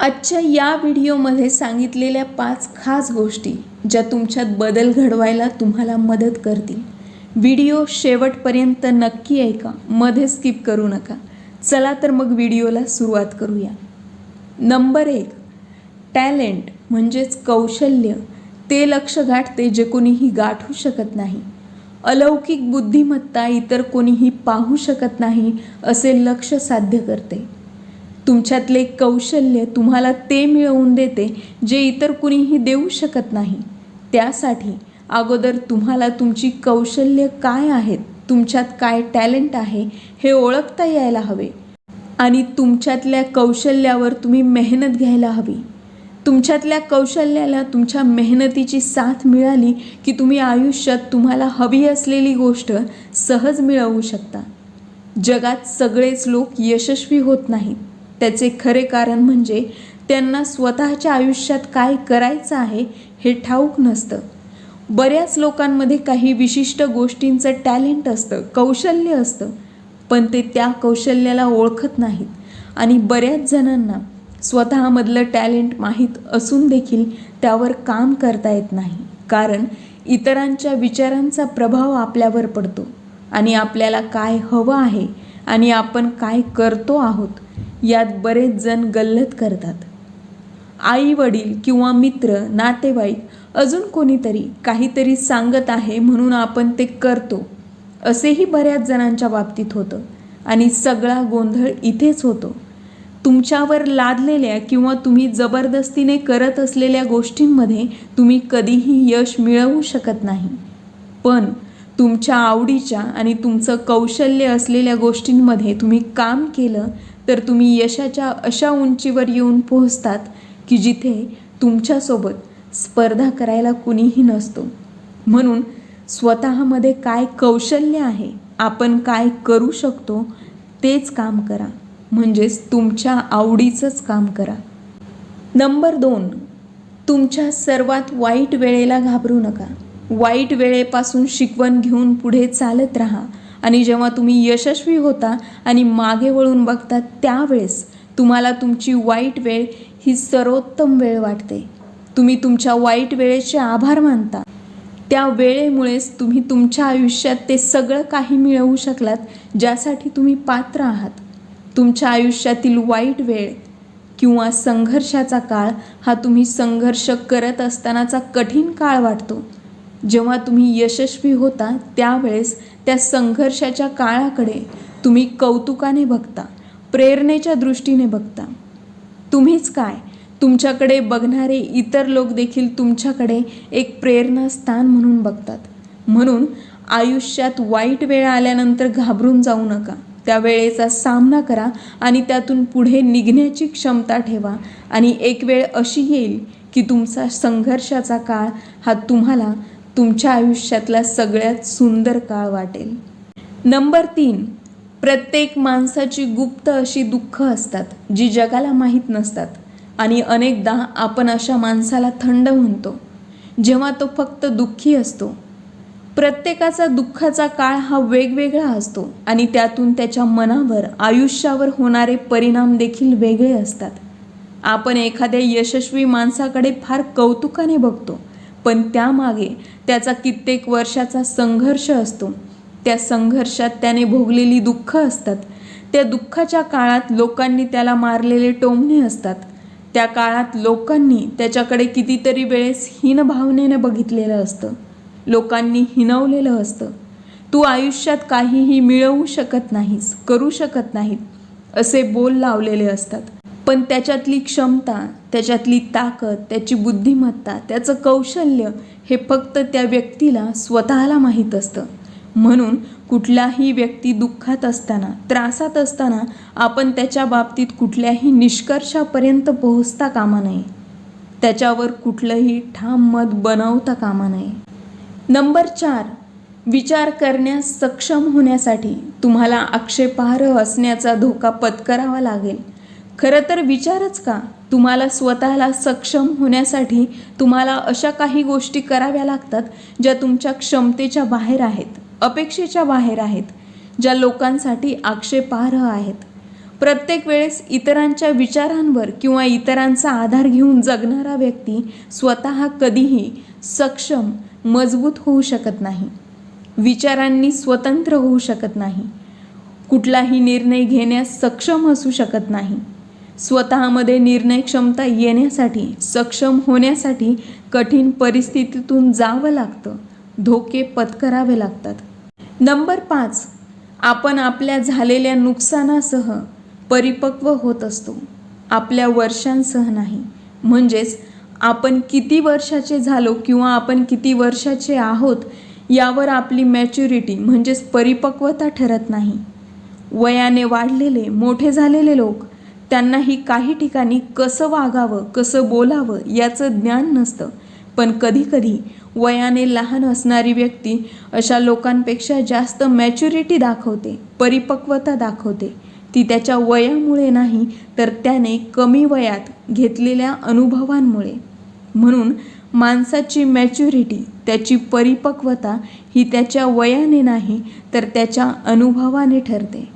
आजच्या या व्हिडिओमध्ये सांगितलेल्या पाच खास गोष्टी ज्या तुमच्यात बदल घडवायला तुम्हाला मदत करतील. व्हिडिओ शेवटपर्यंत नक्की ऐका मध्ये स्किप करू नका. चला तर मग व्हिडिओला सुरुवात करूया. नंबर एक टॅलेंट म्हणजेच कौशल्य. ते लक्ष गाठते जे कोणीही गाठू शकत नाही. अलौकिक बुद्धिमत्ता इतर कोणीही पाहू शकत नाही असे लक्ष साध्य करते. तुमच्यातले कौशल्य तुम्हाला ते मिळवून देते जे इतर कुणीही देऊ शकत नाही. त्यासाठी अगोदर तुम्हाला तुमची कौशल्य काय आहेत तुमच्यात काय टॅलेंट आहे हे ओळखता यायला हवे. आणि तुमच्यातल्या कौशल्यावर तुम्ही मेहनत घ्यायला हवी. तुमच्यातल्या कौशल्याला तुमच्या मेहनतीची साथ मिळाली की तुम्ही आयुष्यात तुम्हाला हवी असलेली गोष्ट सहज मिळवू शकता. जगात सगळेच लोक यशस्वी होत नाहीत. त्याचे खरे कारण म्हणजे त्यांना स्वतःच्या आयुष्यात काय करायचं आहे हे ठाऊक नसतं. बऱ्याच लोकांमध्ये काही विशिष्ट गोष्टींचं टॅलेंट असतं कौशल्य असतं पण ते त्या कौशल्याला ओळखत नाहीत. आणि बऱ्याच जणांना स्वतःमधलं टॅलेंट माहीत असून देखील त्यावर काम करता येत नाही. कारण इतरांच्या विचारांचा प्रभाव आपल्यावर पडतो आणि आपल्याला काय हवं आहे आणि आपण काय करतो आहोत यात बरेच जण गल्लत करतात. आई वडील किंवा मित्र नातेवाईक अजून कोणीतरी काहीतरी सांगत आहे म्हणून आपण ते करतो असेही बऱ्याच जणांच्या बाबतीत होतं आणि सगळा गोंधळ इथेच होतो. तुमच्यावर लादलेल्या किंवा तुम्ही जबरदस्तीने करत असलेल्या गोष्टींमध्ये तुम्ही कधीही यश मिळवू शकत नाही. पण तुमच्या आवडीच्या आणि तुमचं कौशल्य असलेल्या गोष्टींमध्ये तुम्ही काम केलं तर तुम्ही यशाच्या अशा उंचीवर येऊन पोहोचतात की जिथे तुमच्यासोबत स्पर्धा करायला कुणीही नसतो. म्हणून स्वतःमध्ये काय कौशल्य आहे आपण काय करू शकतो तेच काम करा. म्हणजेच तुमच्या आवडीचंच काम करा. नंबर दोन तुमच्या सर्वात वाईट वेळेला घाबरू नका. वाईट वेळेपासून शिकवण घेऊन पुढे चालत राहा. आणि जेव्हा तुम्ही यशस्वी होता आणि मागे वळून बघता त्यावेळेस तुम्हाला तुमची वाईट वेळ ही सर्वोत्तम वेळ वाटते. तुम्ही तुमच्या वाईट वेळेचे आभार मानता. त्या वेळेमुळेच तुम्ही तुमच्या आयुष्यात ते सगळं काही मिळवू शकलात ज्यासाठी तुम्ही पात्र आहात. तुमच्या आयुष्यातील वाईट वेळ किंवा संघर्षाचा काळ हा तुम्ही संघर्ष करत असतानाचा कठीण काळ वाटतो. जेव्हा तुम्ही यशस्वी होता त्यावेळेस त्या संघर्षाच्या काळाकडे तुम्ही कौतुकाने बघता प्रेरणेच्या दृष्टीने बघता. तुम्हीच काय? तुमच्याकडे बघणारे इतर लोक देखील तुमच्याकडे एक प्रेरणास्थान म्हणून बघतात. म्हणून आयुष्यात वाईट वेळ आल्यानंतर घाबरून जाऊ नका. त्या वेळेचा सामना करा आणि त्यातून पुढे निघण्याची क्षमता ठेवा आणि एक वेळ अशी येईल की तुमचा संघर्षाचा काळ हा तुम्हाला तुमच्या आयुष्यातला सगळ्यात सुंदर काळ वाटेल. नंबर तीन प्रत्येक माणसाची गुप्त अशी दुःख असतात जी जगाला माहीत नसतात. आणि अनेकदा आपण अशा माणसाला थंड म्हणतो जेव्हा तो फक्त दुःखी असतो. प्रत्येकाचा दुःखाचा काळ हा वेगवेगळा असतो आणि त्यातून त्याच्या मनावर आयुष्यावर होणारे परिणाम देखील वेगळे असतात. आपण एखाद्या यशस्वी माणसाकडे फार कौतुकाने बघतो पण त्यामागे त्याचा कित्येक वर्षाचा संघर्ष असतो. त्या संघर्षात त्याने भोगलेली दुःख असतात. त्या दुःखाच्या काळात लोकांनी त्याला मारलेले टोमणे असतात. त्या काळात लोकांनी त्याच्याकडे कितीतरी वेळेस हीनभावनेनं बघितलेलं असतं. लोकांनी हिनवलेलं असतं. तू आयुष्यात काहीही मिळवू शकत नाहीस करू शकत नाहीत असे बोल लावलेले असतात. पण त्याच्यातली क्षमता त्याच्यातली ताकद त्याची बुद्धिमत्ता त्याचं कौशल्य हे फक्त त्या व्यक्तीला स्वतःला माहीत असतं. म्हणून कुठलाही व्यक्ती दुःखात असताना त्रासात असताना आपण त्याच्या बाबतीत कुठल्याही निष्कर्षापर्यंत पोहोचता कामा नये. त्याच्यावर कुठलंही ठाम मत बनवता कामा नये. नंबर चार विचार करण्यास सक्षम होण्यासाठी तुम्हाला आक्षेपार्ह असण्याचा धोका पत्करावा लागेल. खरं तर विचारच का? तुम्हाला स्वतःला सक्षम होण्यासाठी तुम्हाला अशा काही गोष्टी कराव्या लागतात ज्या तुमच्या क्षमतेच्या बाहेर आहेत अपेक्षेच्या बाहेर आहेत ज्या लोकांसाठी आक्षेपार्ह आहेत. प्रत्येक वेळेस इतरांच्या विचारांवर किंवा इतरांचा आधार घेऊन जगणारा व्यक्ती स्वतः कधीही सक्षम मजबूत होऊ शकत नाही. विचारांनी स्वतंत्र होऊ शकत नाही. कुठलाही निर्णय घेण्यास सक्षम असू शकत नाही. स्वतःमध्ये निर्णय क्षमता येण्यासाठी सक्षम होण्यासाठी कठीण परिस्थितीतून जावं लागतं. धोके पत्करावे लागतात. नंबर पाच. आपण आपल्या झालेल्या नुकसानासह परिपक्व होत असतो. आपल्या वर्षांसह नाही. म्हणजेच आपण किती वर्षाचे झालो किंवा आपण किती वर्षाचे आहोत यावर आपली मॅच्युरिटी म्हणजेच परिपक्वता ठरत नाही. वयाने वाढलेले मोठे झालेले लोक त्यांनाही काही ठिकाणी कसं वागावं कसं बोलावं याचं ज्ञान नसतं. पण कधीकधी वयाने लहान असणारी व्यक्ती अशा लोकांपेक्षा जास्त मॅच्युरिटी दाखवते परिपक्वता दाखवते. ती त्याच्या वयामुळे नाही तर त्याने कमी वयात घेतलेल्या अनुभवांमुळे. म्हणून माणसाची मॅच्युरिटी त्याची परिपक्वता ही त्याच्या वयाने नाही तर त्याच्या अनुभवाने ठरते.